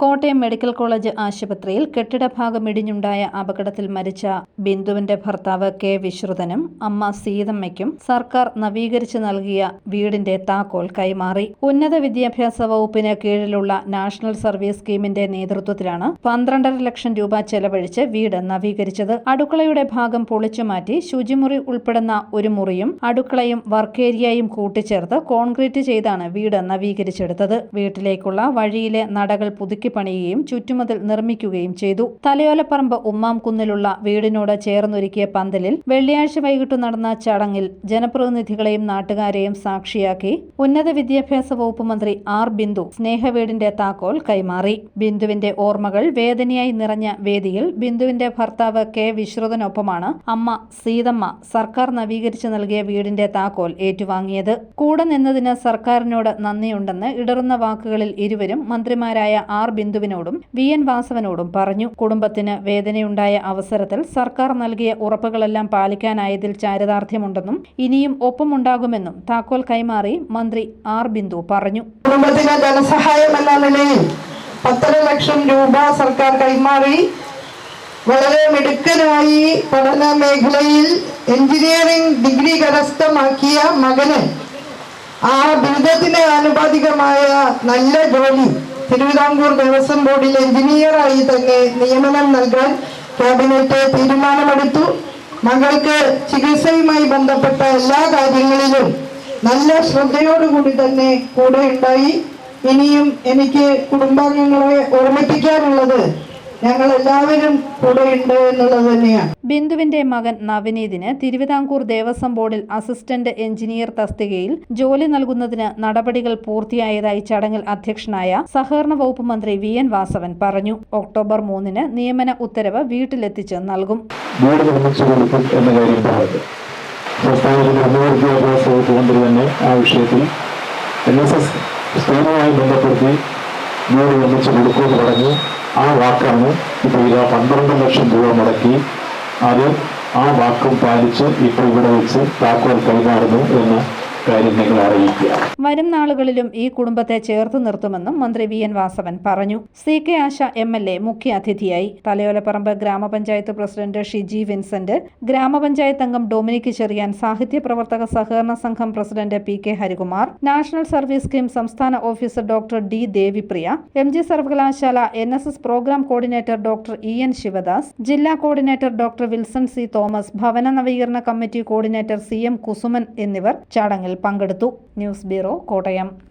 Kottayam medical college ആശുപത്രിയിൽ കെട്ടിടഭാഗം ഇടിഞ്ഞുണ്ടായ അപകടത്തിൽ മരിച്ച ബിന്ദുവിന്റെ ഭർത്താവ് കെ വിശ്രുതനും അമ്മ സീതമ്മയ്ക്കും സർക്കാർ നവീകരിച്ചു നൽകിയ വീടിന്റെ താക്കോൽ കൈമാറി. ഉന്നത വിദ്യാഭ്യാസ വകുപ്പിന് കീഴിലുള്ള നാഷണൽ സർവീസ് സ്കീമിന്റെ നേതൃത്വത്തിലാണ് പന്ത്രണ്ടര ലക്ഷം രൂപ ചെലവഴിച്ച് വീട് നവീകരിച്ചത്. അടുക്കളയുടെ ഭാഗം പൊളിച്ചുമാറ്റി ശുചിമുറി ഉൾപ്പെടുന്ന ഒരു മുറിയും അടുക്കളയും വർക്ക് ഏരിയയും കൂട്ടിച്ചേർത്ത് കോൺക്രീറ്റ് ചെയ്താണ് വീട് നവീകരിച്ചെടുത്തത്. വീട്ടിലേക്കുള്ള വഴിയിലെ നടകൾ പുതുക്കി പണിയുകയും ചുറ്റുമതിൽ നിർമ്മിക്കുകയും ചെയ്തു. തലയോലപ്പറമ്പ് ഉമ്മാം കുന്നിലുള്ള വീടിനോട് ചേർന്നൊരുക്കിയ പന്തലിൽ വെള്ളിയാഴ്ച വൈകിട്ട് നടന്ന ചടങ്ങിൽ ജനപ്രതിനിധികളെയും നാട്ടുകാരെയും സാക്ഷിയാക്കി ഉന്നത വിദ്യാഭ്യാസ വകുപ്പ് മന്ത്രി ആർ ബിന്ദു സ്നേഹവീടിന്റെ താക്കോൽ കൈമാറി. ബിന്ദുവിന്റെ ഓർമ്മകൾ വേദനയായി നിറഞ്ഞ വേദിയിൽ ബിന്ദുവിന്റെ ഭർത്താവ് കെ വിശ്രുതനൊപ്പമാണ് അമ്മ സീതമ്മ സർക്കാർ നവീകരിച്ചു നൽകിയ വീടിന്റെ താക്കോൽ ഏറ്റുവാങ്ങിയത്. കൂടെ നിന്നതിന് സർക്കാരിനോട് നന്ദിയുണ്ടെന്ന് ഇടറുന്ന വാക്കുകളിൽ ഇരുവരും മന്ത്രിമാരായ ആർ ബിന്ദുവിനോടും വി. എൻ. വാസവനോടും പറഞ്ഞു. കുടുംബത്തിന് വേദനയുണ്ടായ അവസരത്തിൽ സർക്കാർ നൽകിയ ഉറപ്പുകളെല്ലാം പാലിക്കാനായതിൽ ചാരിതാർത്ഥ്യമുണ്ടെന്നും ഇനിയും ഒപ്പമുണ്ടാകുമെന്നും താക്കോൽ കൈമാറി മന്ത്രി ആർ. ബിന്ദു പറഞ്ഞു. കുടുംബത്തിന് ധനസഹായം എന്ന നിലയിൽ പത്തര ലക്ഷം രൂപ സർക്കാർ കൈമാറി. വളരെ മിടുക്കനായി പഠന മേഖലയിൽ എഞ്ചിനീയറിംഗ് ഡിഗ്രി കരസ്ഥമാക്കിയ മകന് ആ ബിരുദത്തിന് ആനുപാതികമായ നല്ല ജോലി തിരുവിതാംകൂർ ദേവസ്വം ബോർഡിൽ എഞ്ചിനീയറായി തന്നെ നിയമനം നൽകാൻ ക്യാബിനറ്റ് തീരുമാനമെടുത്തു. മകൾക്ക് ചികിത്സയുമായി ബന്ധപ്പെട്ട എല്ലാ കാര്യങ്ങളിലും നല്ല ശ്രദ്ധയോടുകൂടി തന്നെ കൂടെ ഉണ്ടായി. ഇനിയും എനിക്ക് കുടുംബാംഗങ്ങളെ ഓർമ്മിപ്പിക്കാനുള്ളത് ഞങ്ങൾ എല്ലാവരും കൂടെയുണ്ട് എന്നുള്ളത് തന്നെയാണ്. ബിന്ദുവിന്റെ മകൻ നവനീതിന് തിരുവിതാംകൂർ ദേവസ്വം ബോർഡിൽ അസിസ്റ്റന്റ് എഞ്ചിനീയർ തസ്തികയിൽ ജോലി നൽകുന്നതിന് നടപടികൾ പൂർത്തിയായതായി ചടങ്ങിൽ അധ്യക്ഷനായ സഹകരണ വകുപ്പ് മന്ത്രി വി എൻ വാസവൻ പറഞ്ഞു. ഒക്ടോബർ മൂന്നിന് നിയമന ഉത്തരവ് വീട്ടിലെത്തിച്ച് നൽകും. തന്നെ ആ വിഷയത്തിൽ എൻ എസ് എസ് സ്കീമുമായി ബന്ധപ്പെടുത്തി വീട് നിർമ്മിച്ചു കൊടുക്കുമെന്ന് പറഞ്ഞു. ആ വാക്കാണ് ഇപ്പോൾ ഇതാ പന്ത്രണ്ട് ലക്ഷം രൂപ മുടക്കി അത് ആ വാക്കും പാലിച്ച് ഇപ്പോൾ ഇവിടെ വെച്ച് താക്കോൽ കൈമാറുന്നു എന്ന വരും നാളുകളിലും ഈ കുടുംബത്തെ ചേർത്ത് നിർത്തുമെന്നും മന്ത്രി വി എൻ വാസവൻ പറഞ്ഞു. C K Asha M L A മുഖ്യ അതിഥിയായി. തലയോലപ്പറമ്പ് ഗ്രാമപഞ്ചായത്ത് പ്രസിഡന്റ് ഷിജി വിൻസെന്റ് ഗ്രാമപഞ്ചായത്ത് അംഗം ഡൊമിനിക് ചെറിയാൻ സാഹിത്യ പ്രവർത്തക സഹകരണ സംഘം president P K Harikumar national service scheme സംസ്ഥാന officer doctor D Devipriya M G സർവകലാശാല N S S programme coordinator doctor E N Sivadas ജില്ലാ coordinator doctor Wilson C Thomas ഭവന നവീകരണ committee coordinator C M Kusuman എന്നിവർ പങ്കെടുത്തു. News bureau Kottayam.